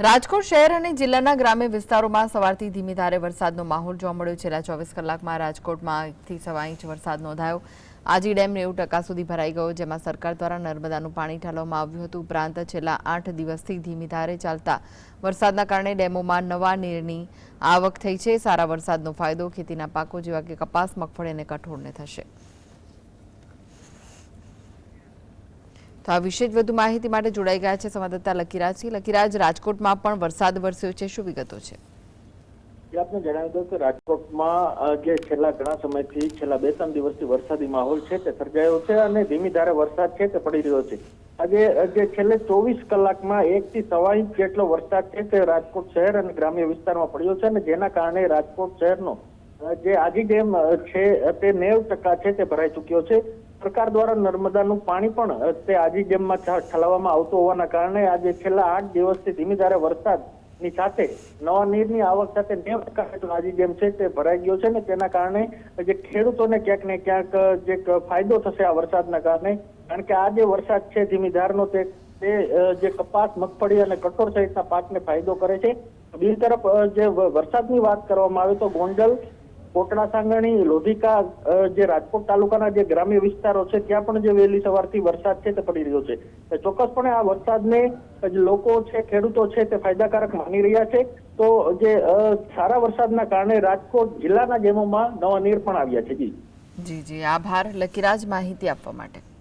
રાજકોટ શહેર અને જિલ્લાના ગ્રામ્ય વિસ્તારોમાં સવારથી ધીમી ધારે વરસાદનો માહોલ જોવા મળ્યો. છેલ્લા ચોવીસ કલાકમાં રાજકોટમાં એકથી સવા ઇંચ વરસાદ નોંધાયો. આજી ડેમ નેવું ટકા સુધી ભરાઈ ગયો, જેમાં સરકાર દ્વારા નર્મદાનું પાણી ઠાલવામાં આવ્યું હતું. ઉપરાંત છેલ્લા આઠ દિવસથી ધીમી ધારે ચાલતા વરસાદના કારણે ડેમોમાં નવા નીરની આવક થઈ છે. સારા વરસાદનો ફાયદો ખેતીના પાકો જેવા કે કપાસ, મગફળી અને કઠોળને થશે. તો આ વિશે વધુ માહિતી માટે જોડાઈ ગયા છે સંવાદદાતા લકીરાજસિંહ લકીરાજ, રાજકોટમાં પણ વરસાદ વરસ્યો છે. શું વિગતો છે? આપને જણાવી દઉં કે રાજકોટમાં જે છેલ્લા ઘણા સમયથી, છેલ્લા બે ત્રણ દિવસથી વરસાદી માહોલ છે, તે સર્જાયો છે અને ધીમી ધારે વરસાદ છે તે પડી રહ્યો છે. આજે જે છેલ્લે ચોવીસ કલાકમાં એક થી સવા ઇંચ જેટલો વરસાદ છે તે રાજકોટ શહેર અને ગ્રામ્ય વિસ્તારમાં પડ્યો છે અને જેના કારણે રાજકોટ શહેરનો જે આજી ડેમ છે, તે નેવ ટકા છે તે ભરાઈ ચુક્યો છે. સરકાર દ્વારા નર્મદાનું પાણી પણ તે આજી ડેમમાં ઠલાવવામાં આવતું હોવાના કારણે આજે છેલ્લા આઠ દિવસથી ધીમી ધારે વરસાદની સાથે નવા નીરની આવક સાથે નેવ ટકા જેટલો આજી ડેમ છે તે ભરાઈ ગયો છે ને તેના કારણે જે ખેડૂતોને ક્યાંક ને ક્યાંક જે ફાયદો થશે આ વરસાદના કારણે, કારણ કે આ જે વરસાદ છે ધીમી ધારનો તે તે જે કપાસ, મગફળી અને કઠોળ સહિતના પાકને ફાયદો કરે છે. બીજી તરફ જે વરસાદની વાત કરવામાં આવે તો ગોંડલ કોટડા સાંગણી, લોધિકા જે રાજકોટ તાલુકાના જે ગ્રામ્ય વિસ્તારો છે, ત્યાં પણ જે વહેલી સવારથી વરસાદ છે તે પડી રહ્યો છે. ચોક્કસપણે આ વરસાદને લોકો છે, ખેડૂતો છે, તે ફાયદાકારક માની રહ્યા છે. તો જે સારા વરસાદના કારણે રાજકોટ જિલ્લાના ડેમોમાં નવા નીર પણ આવ્યા છે. જી. જી જી. આભાર. લકીરાજ, માહિતી આપવા માટે.